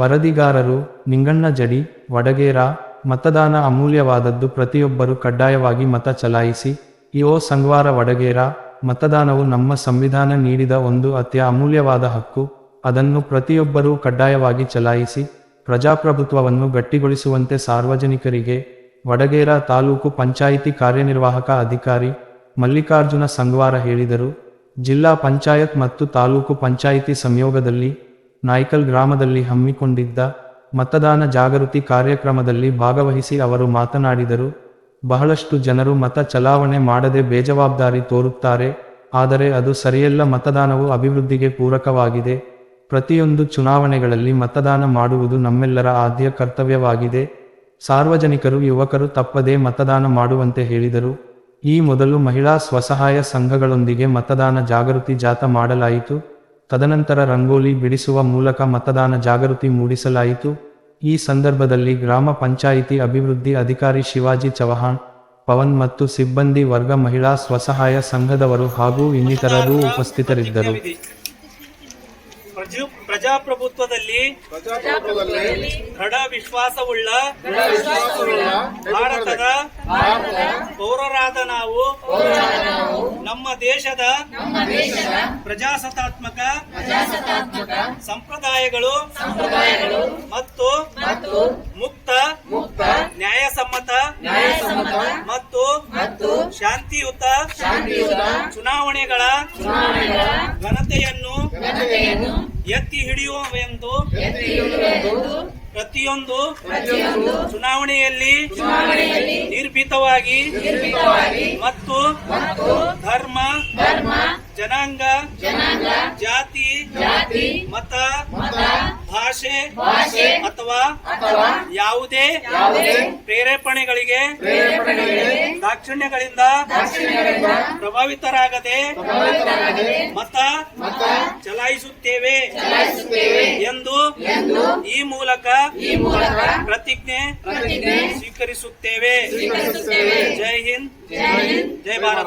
ವರದಿಗಾರರು, ನಿಂಗಣ್ಣ ಜಡಿ, ವಡಗೇರ, ಮತದಾನ ಅಮೂಲ್ಯವಾದದ್ದು ಪ್ರತಿಯೊಬ್ಬರು ಕಡ್ಡಾಯವಾಗಿ ಮತ ಚಲಾಯಿಸಿ, ಇಒ ಸಂಗ್ವಾರ ವಡಗೇರ, ಮತದಾನವು ನಮ್ಮ ಸಂವಿಧಾನ ನೀಡಿದ ಒಂದು ಅತ್ಯ ಅಮೂಲ್ಯವಾದ ಹಕ್ಕು, ಅದನ್ನು ಪ್ರತಿಯೊಬ್ಬರೂ ಕಡ್ಡಾಯವಾಗಿ ಚಲಾಯಿಸಿ, ಪ್ರಜಾಪ್ರಭುತ್ವವನ್ನು ಗಟ್ಟಿಗೊಳಿಸುವಂತೆ ಸಾರ್ವಜನಿಕರಿಗೆ, ವಡಗೇರ ತಾಲೂಕು ಪಂಚಾಯಿತಿ ಕಾರ್ಯನಿರ್ವಾಹಕ ಅಧಿಕಾರಿ ಮಲ್ಲಿಕಾರ್ಜುನ ಸಂಗ್ವಾರ ಹೇಳಿದರು. ಜಿಲ್ಲಾ ಪಂಚಾಯತ್ ಮತ್ತು ತಾಲೂಕು ಪಂಚಾಯಿತಿ ಸಂಯೋಗದಲ್ಲಿ ನಾಯ್ಕಲ್ ಗ್ರಾಮದಲ್ಲಿ ಹಮ್ಮಿಕೊಂಡಿದ್ದ ಮತದಾನ ಜಾಗೃತಿ ಕಾರ್ಯಕ್ರಮದಲ್ಲಿ ಭಾಗವಹಿಸಿ ಅವರು ಮಾತನಾಡಿದರು. ಬಹಳಷ್ಟು ಜನರು ಮತ ಚಲಾವಣೆ ಮಾಡದೆ ಬೇಜವಾಬ್ದಾರಿ ತೋರುತ್ತಾರೆ, ಆದರೆ ಅದು ಸರಿಯಲ್ಲ, ಮತದಾನವು ಅಭಿವೃದ್ಧಿಗೆ ಪೂರಕವಾಗಿದೆ. ಪ್ರತಿಯೊಂದು ಚುನಾವಣೆಗಳಲ್ಲಿ ಮತದಾನ ಮಾಡುವುದು ನಮ್ಮೆಲ್ಲರ ಆದ್ಯ ಕರ್ತವ್ಯವಾಗಿದೆ. ಸಾರ್ವಜನಿಕರು, ಯುವಕರು ತಪ್ಪದೇ ಮತದಾನ ಮಾಡುವಂತೆ ಹೇಳಿದರು. ಈ ಮೊದಲು ಮಹಿಳಾ ಸ್ವಸಹಾಯ ಸಂಘಗಳೊಂದಿಗೆ ಮತದಾನ ಜಾಗೃತಿ ಜಾಥಾ ಮಾಡಲಾಯಿತು. ತದನಂತರ ರಂಗೋಲಿ ಬಿಡಿಸುವ ಮೂಲಕ ಮತದಾನ ಜಾಗೃತಿ ಮೂಡಿಸಲಾಯಿತು. ಈ ಸಂದರ್ಭದಲ್ಲಿ ಗ್ರಾಮ ಪಂಚಾಯಿತಿ ಅಭಿವೃದ್ಧಿ ಅಧಿಕಾರಿ ಶಿವಾಜಿ ಚೌಹಾಣ್ ಪವನ್ ಮತ್ತು ಸಿಬ್ಬಂದಿ ವರ್ಗ ಮಹಿಳಾ ಸ್ವಸಹಾಯ ಸಂಘದವರು ಹಾಗೂ ಇನ್ನಿತರರು ಉಪಸ್ಥಿತರಿದ್ದರು. ಪ್ರಜು ಪ್ರಜಾಪ್ರಭುತ್ವದಲ್ಲಿ ದೃಢ ವಿಶ್ವಾಸವುಳ್ಳ ಭಾರತದ ಪೌರರಾದ ನಾವು. ನಮ್ಮ ದೇಶದ ಪ್ರಜಾಸತ್ತಾತ್ಮಕ ಸಂಪ್ರದಾಯಗಳು ಮತ್ತು ಮುಕ್ತ ನ್ಯಾಯಸಮ್ಮತ ಮತ್ತು ಶಾಂತಿಯುತ ಚುನಾವಣೆಗಳ ಘನತೆಯನ್ನು ಎತ್ತಿ ಹಿಡಿಯುವೆಂದು ಪ್ರತಿಯೊಂದು ಚುನಾವಣೆಯಲ್ಲಿ ನಿರ್ಭೀತವಾಗಿ ಮತ್ತು ಧರ್ಮ ಜನಾಂಗ ಜಾತಿ ಮತ ಭಾಷೆ ಅಥವಾ ಯಾವುದೇ ಪ್ರೇರೇಪಣೆಗಳಿಗೆ ದಾಕ್ಷಿಣ್ಯಗಳಿಂದ ಪ್ರಭಾವಿತರಾಗದೆ ಮತ ಚಲಾಯಿಸುತ್ತೇವೆ ಎಂದು ಈ ಮೂಲಕ ಪ್ರತಿಜ್ಞೆ ಸ್ವೀಕರಿಸುತ್ತೇವೆ. ಜೈ ಹಿಂದ್. ಜೈ ಭಾರತ್.